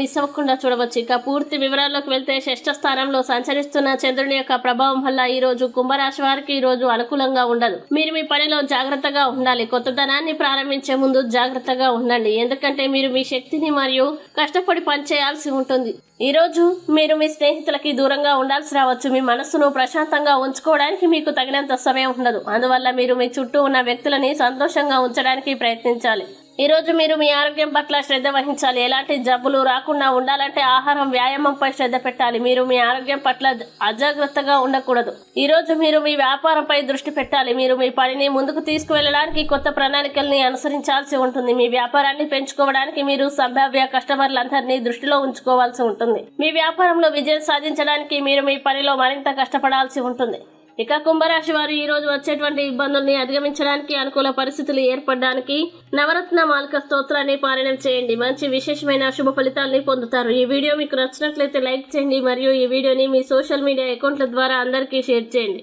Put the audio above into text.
Miss అవ్వకుండా చూడవచ్చు. ఇక పూర్తి వివరాల్లోకి వెళ్తే షష్ఠ స్థానంలో సంచరిస్తున్న చంద్రుని యొక్క ప్రభావం వల్ల ఈ రోజు కుంభరాశి వారికి ఈ రోజు అనుకూలంగా ఉండదు. మీరు మీ పనిలో జాగ్రత్తగా ఉండాలి. కొత్తదనాన్ని ప్రారంభించే ముందు జాగ్రత్తగా ఉండండి. ఎందుకంటే మీరు మీ శక్తిని మరియు కష్టపడి పనిచేయాల్సి ఉంటుంది. ఈ రోజు మీరు మీ స్నేహితులకి దూరంగా ఉండాల్సి రావచ్చు. మీ మనస్సును ప్రశాంతంగా ఉంచుకోవడానికి మీకు తగినంత సమయం ఉండదు. అందువల్ల మీరు మీ చుట్టూ ఉన్న వ్యక్తులని సంతోషంగా ఉంచడానికి ప్రయత్నించాలి. ఈరోజు మీరు మీ ఆరోగ్యం పట్ల శ్రద్ధ వహించాలి. ఎలాంటి జబ్బులు రాకుండా ఉండాలంటే ఆహారం వ్యాయామంపై శ్రద్ధ పెట్టాలి. మీరు మీ ఆరోగ్యం పట్ల అజాగ్రత్తగా ఉండకూడదు. ఈరోజు మీరు మీ వ్యాపారంపై దృష్టి పెట్టాలి. మీరు మీ పనిని ముందుకు తీసుకువెళ్ళడానికి కొత్త ప్రణాళికల్ని అనుసరించాల్సి ఉంటుంది. మీ వ్యాపారాన్ని పెంచుకోవడానికి మీరు సంభావ్య కస్టమర్లందరినీ దృష్టిలో ఉంచుకోవాల్సి ఉంటుంది. మీ వ్యాపారంలో విజయం సాధించడానికి మీరు మీ పనిలో మరింత కష్టపడాల్సి ఉంటుంది. ఇక కుంభరాశి వారు ఈ రోజు వచ్చేటువంటి ఇబ్బందుల్ని అధిగమించడానికి అనుకూల పరిస్థితులు ఏర్పడడానికి నవరత్న మాలిక స్తోత్రాన్ని పారాయణం చేయండి. మంచి విశేషమైన శుభ ఫలితాల్ని పొందుతారు. ఈ వీడియో మీకు నచ్చినట్లయితే లైక్ చేయండి. మరియు ఈ వీడియోని మీ సోషల్ మీడియా అకౌంట్ల ద్వారా అందరికీ షేర్ చేయండి.